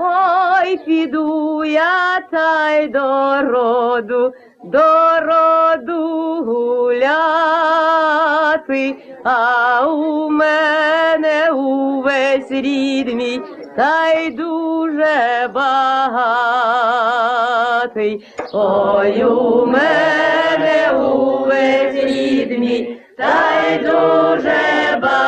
Ой, піду я та й до роду, до роду гуляти, а у мене увесь рід мій, та й дуже багатий. Ой, у мене увесь рід мій, та й дуже багатий.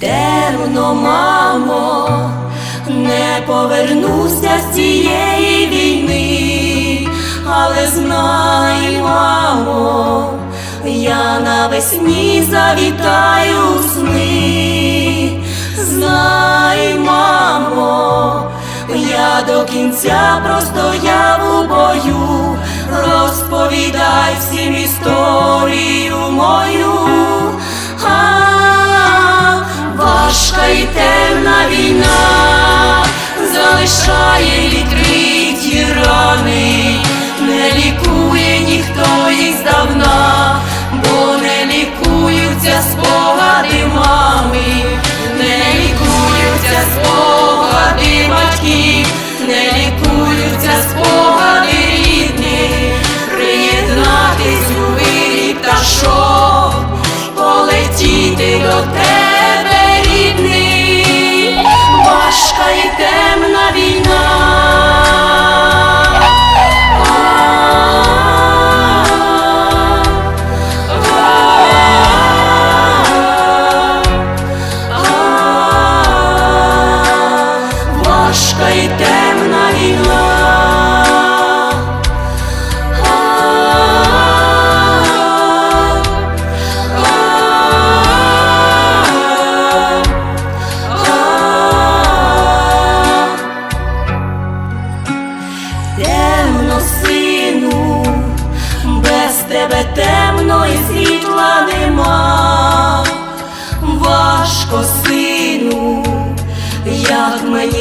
Темно, мамо, не повернуся з цієї війни, але знай, мамо, я навесні завітаю сни. Знай, мамо, я до кінця простояв у бою, розповідай всім історію мою. Війна залишає відкриті рани, не лікує ніхто їх здавна, бо не лікуються спогади мами, не лікуються спогади батьків,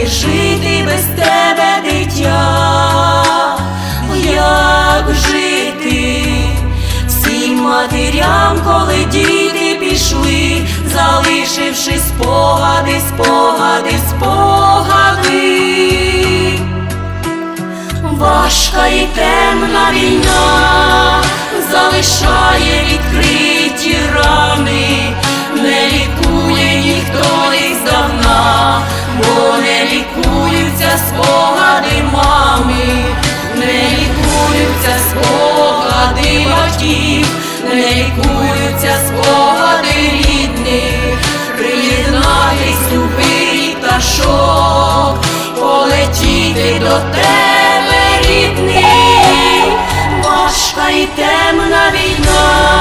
жити без тебе, дитя, як жити всім матерям, коли діти пішли, залишивши спогади, спогади, спогади. Важка і темна війна залишає пташок, полетіти до тебе, рідний, важка і темна війна.